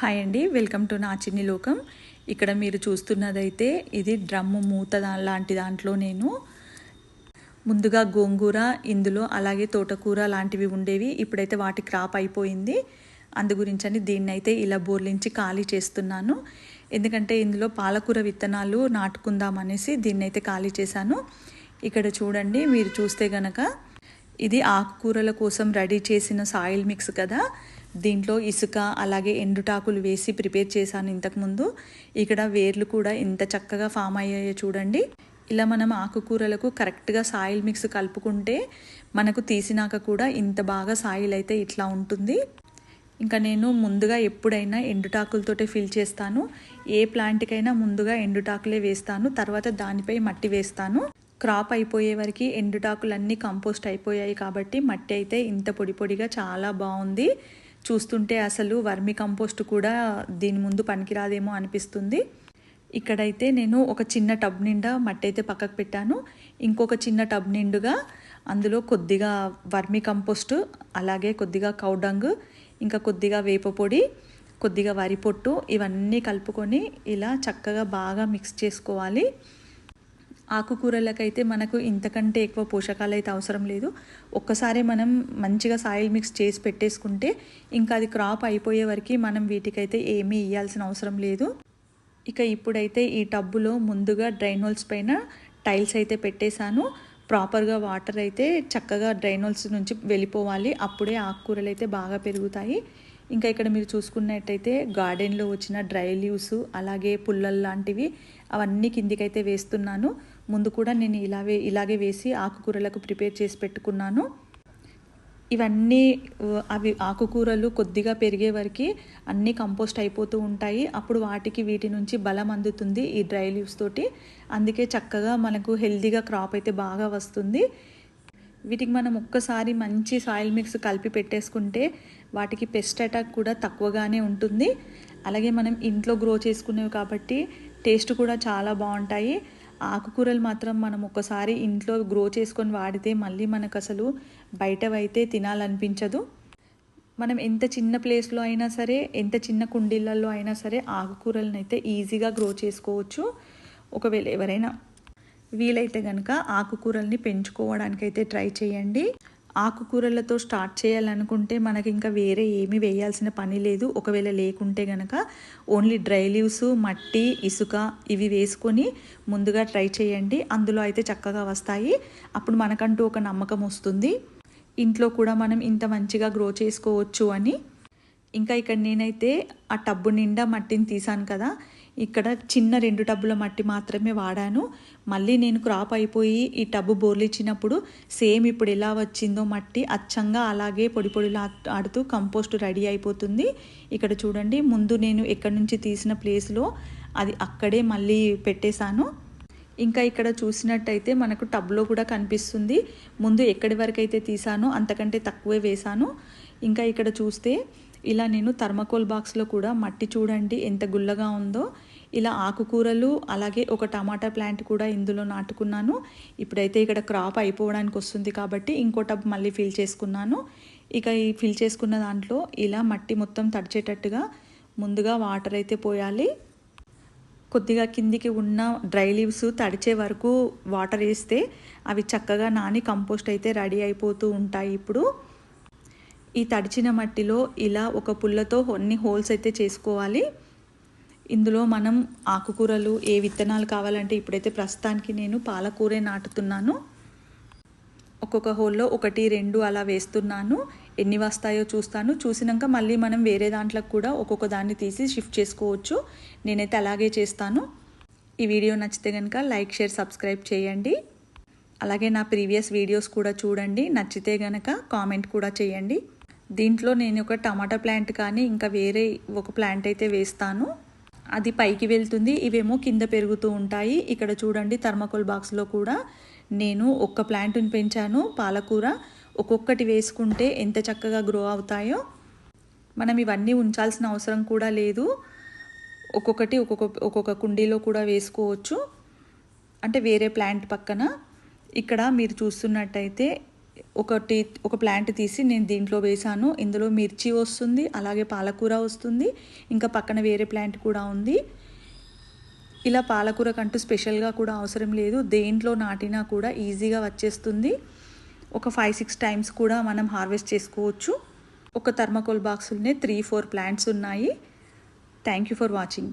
Hi అండి welcome to నా చిన్ని లోకం. ఇక్కడ మీరు చూస్తున్నదైతే ఇది డ్రమ్ము మూత లాంటి దాంట్లో నేను. ముందుగా గోంగూర ఇందులో అలాగే తోటకూర లాంటివి ఉండేవి. ఇప్పుడైతే వాటి క్రాప్ అయిపోయింది. అందు గురించని దీన్ని అయితే ఇలా బోర్లించి ఖాళీ చేస్తున్నాను. ఎందుకంటే ఇందులో పాలకూర విత్తనాలు నాటుకుందామనేసి దీన్ని అయితే ఖాళీ చేశాను. ఇక్కడ చూడండి మీరు చూస్తే గనక ఇది ఆకుకూరల కోసం రెడీ చేసిన సాయిల్ మిక్స్ కదా. దీంట్లో ఇసుక అలాగే ఎండుటాకులు వేసి ప్రిపేర్ చేశాను ఇంతకుముందు. ఇక్కడ వేర్లు కూడా ఎంత చక్కగా ఫామ్ అయ్యాయో చూడండి. ఇలా మనం ఆకుకూరలకు కరెక్ట్గా సాయిల్ మిక్స్ కలుపుకుంటే మనకు తీసినాక కూడా ఇంత బాగా సాయిల్ అయితే ఇట్లా ఉంటుంది. ఇంకా నేను ముందుగా ఎప్పుడైనా ఎండుటాకులతోటే ఫిల్ చేస్తాను. ఏ ప్లాంట్కైనా ముందుగా ఎండుటాకులే వేస్తాను. తర్వాత దానిపై మట్టి వేస్తాను. క్రాప్ అయిపోయే వరకు ఎండుటాకులన్నీ కంపోస్ట్ అయిపోయాయి కాబట్టి మట్టి అయితే ఇంత పొడి పొడిగా చాలా బాగుంది. చూస్తుంటే అసలు వర్మి కంపోస్ట్ కూడా దీని ముందు పనికిరాదేమో అనిపిస్తుంది. ఇక్కడైతే నేను ఒక చిన్న టబ్ నిండా మట్టి అయితే పక్కకు పెట్టాను. ఇంకొక చిన్న టబ్ నిండుగా అందులో కొద్దిగా వర్మి కంపోస్ట్ అలాగే కొద్దిగా కౌడంగ్ ఇంకా కొద్దిగా వేప పొడి కొద్దిగా వరి పొట్టు ఇవన్నీ కలుపుకొని ఇలా చక్కగా బాగా మిక్స్ చేసుకోవాలి. ఆకుకూరలకైతే మనకు ఇంతకంటే ఎక్కువ పోషకాలు అయితే అవసరం లేదు. ఒక్కసారి మనం మంచిగా సాయిల్ మిక్స్ చేసి పెట్టేసుకుంటే ఇంకా అది క్రాప్ అయిపోయే వరకు మనం వీటికైతే ఏమీ ఇవ్వాల్సిన అవసరం లేదు. ఇక ఇప్పుడైతే ఈ టబ్బులో ముందుగా డ్రైన్ హోల్స్ పైన టైల్స్ అయితే పెట్టేశాను. ప్రాపర్గా వాటర్ అయితే చక్కగా డ్రైన్ హోల్స్ నుంచి వెళ్ళిపోవాలి. అప్పుడే ఆకుకూరలు అయితే బాగా పెరుగుతాయి. ఇంకా ఇక్కడ మీరు చూసుకున్నట్టయితే గార్డెన్లో వచ్చిన డ్రై లీవ్స్ అలాగే పుల్లలు లాంటివి అవన్నీ కిందికైతే వేస్తున్నాను. ముందు కూడా నేను ఇలాగే ఇలాగే వేసి ఆకుకూరలకు ప్రిపేర్ చేసి పెట్టుకున్నాను. ఇవన్నీ అవి ఆకుకూరలు కొద్దిగా పెరిగే వరకు అన్నీ కంపోస్ట్ అయిపోతూ ఉంటాయి. అప్పుడు వాటికి వీటి నుంచి బలం అందుతుంది ఈ డ్రై లీవ్స్ తోటి. అందుకే చక్కగా మనకు హెల్దీగా క్రాప్ అయితే బాగా వస్తుంది. వీటికి మనం ఒక్కసారి మంచి సాయిల్ మిక్స్ కలిపి పెట్టేసుకుంటే వాటికి పెస్ట్ అటాక్ కూడా తక్కువగానే ఉంటుంది. అలాగే మనం ఇంట్లో గ్రో చేసుకునేవి కాబట్టి టేస్ట్ కూడా చాలా బాగుంటాయి. ఆకుకూరలు మాత్రం మనం ఒకసారి ఇంట్లో గ్రో చేసుకొని వాడితే మళ్ళీ మనకు అసలు బయటవైతే తినాలనిపించదు. మనం ఎంత చిన్న ప్లేస్లో అయినా సరే ఎంత చిన్న కుండీలలో అయినా సరే ఆకుకూరలను అయితే ఈజీగా గ్రో చేసుకోవచ్చు. ఒకవేళ ఎవరైనా వీలైతే కనుక ఆకుకూరల్ని పెంచుకోవడానికి అయితే ట్రై చేయండి. ఆకుకూరలతో స్టార్ట్ చేయాలనుకుంటే మనకి ఇంకా వేరే ఏమీ వేయాల్సిన పని లేదు. ఒకవేళ లేకుంటే గనక ఓన్లీ డ్రై లీవ్స్ మట్టి ఇసుక ఇవి వేసుకొని ముందుగా ట్రై చేయండి. అందులో అయితే చక్కగా వస్తాయి. అప్పుడు మనకంటూ ఒక నమ్మకం వస్తుంది. ఇంట్లో కూడా మనం ఇంత మంచిగా గ్రో చేసుకోవచ్చు అని. ఇంకా ఇక్కడ నేనైతే ఆ టబ్బు నిండా మట్టిని తీసాను కదా. ఇక్కడ చిన్న రెండు టబ్బుల మట్టి మాత్రమే వాడాను. మళ్ళీ నేను క్రాప్ అయిపోయి ఈ టబ్బు బోర్లిచ్చినప్పుడు సేమ్ ఇప్పుడు ఎలా వచ్చిందో మట్టి అచ్చంగా అలాగే పొడి పొడిలా ఆడుతూ కంపోస్ట్ రెడీ అయిపోతుంది. ఇక్కడ చూడండి ముందు నేను ఎక్కడి నుంచి తీసిన ప్లేస్లో అది అక్కడే మళ్ళీ పెట్టేశాను. ఇంకా ఇక్కడ చూసినట్టయితే మనకు టబ్లో కూడా కనిపిస్తుంది. ముందు ఎక్కడి వరకు అయితే తీసానో అంతకంటే తక్కువే వేశాను. ఇంకా ఇక్కడ చూస్తే ఇలా నేను థర్మకోల్ బాక్స్లో కూడా మట్టి చూడండి ఎంత గుల్లగా ఉందో. ఇలా ఆకుకూరలు అలాగే ఒక టమాటా ప్లాంట్ కూడా ఇందులో నాటుకున్నాను. ఇప్పుడైతే ఇక్కడ క్రాప్ అయిపోవడానికి వస్తుంది కాబట్టి ఇంకో టబ్ మళ్ళీ ఫిల్ చేసుకున్నాను. ఇక ఈ ఫిల్ చేసుకున్న దాంట్లో ఇలా మట్టి మొత్తం తడిచేటట్టుగా ముందుగా వాటర్ అయితే పోయాలి. కొద్దిగా కిందికి ఉన్న డ్రై లీవ్స్ తడిచే వరకు వాటర్ వేస్తే అవి చక్కగా నాని కంపోస్ట్ అయితే రెడీ అయిపోతూ ఉంటాయి ఇప్పుడు. ఈ తడిచిన మట్టిలో ఇలా ఒక పుల్లతో కొన్ని హోల్స్ అయితే చేసుకోవాలి. ఇందులో మనం ఆకుకూరలు ఏ విత్తనాలు కావాలంటే ఇప్పుడైతే ప్రస్తుతానికి నేను పాలకూరే నాటుతున్నాను. ఒక్కొక్క హోల్లో ఒకటి రెండు అలా వేస్తున్నాను. ఎన్ని వస్తాయో చూస్తాను. చూసినాక మళ్ళీ మనం వేరే దాంట్లోకి కూడా ఒక్కొక్క దాన్ని తీసి షిఫ్ట్ చేసుకోవచ్చు. నేనైతే అలాగే చేస్తాను. ఈ వీడియో నచ్చితే కనుక లైక్ షేర్ సబ్స్క్రైబ్ చేయండి. అలాగే నా ప్రీవియస్ వీడియోస్ కూడా చూడండి. నచ్చితే గనక కామెంట్ కూడా చేయండి. దీంట్లో నేను ఒక టమాటా ప్లాంట్ కానీ ఇంకా వేరే ఒక ప్లాంట్ అయితే వేస్తాను. అది పైకి వెళ్తుంది. ఇవేమో కింద పెరుగుతూ ఉంటాయి. ఇక్కడ చూడండి థర్మకోల్ బాక్స్లో కూడా నేను ఒక్క ప్లాంట్ని పెంచాను పాలకూర. ఒక్కొక్కటి వేసుకుంటే ఎంత చక్కగా గ్రో అవుతాయో మనం ఇవన్నీ ఉంచాల్సిన అవసరం కూడా లేదు. ఒక్కొక్కటి ఒక్కొక్క ఒక్కొక్క కుండీలో కూడా వేసుకోవచ్చు. అంటే వేరే ప్లాంట్ పక్కన. ఇక్కడ మీరు చూస్తున్నట్టయితే ఒకటి ఒక ప్లాంట్ తీసి నేను దీంట్లో వేశాను. ఇందులో మిర్చి వస్తుంది అలాగే పాలకూర వస్తుంది ఇంకా పక్కన వేరే ప్లాంట్ కూడా ఉంది. ఇలా పాలకూర కంటూ స్పెషల్గా కూడా అవసరం లేదు. దేంట్లో నాటినా కూడా ఈజీగా వచ్చేస్తుంది. ఒక ఫైవ్ సిక్స్ టైమ్స్ కూడా మనం హార్వెస్ట్ చేసుకోవచ్చు. ఒక థర్మకోల్ బాక్సులనే త్రీ ఫోర్ ప్లాంట్స్ ఉన్నాయి. Thank you for watching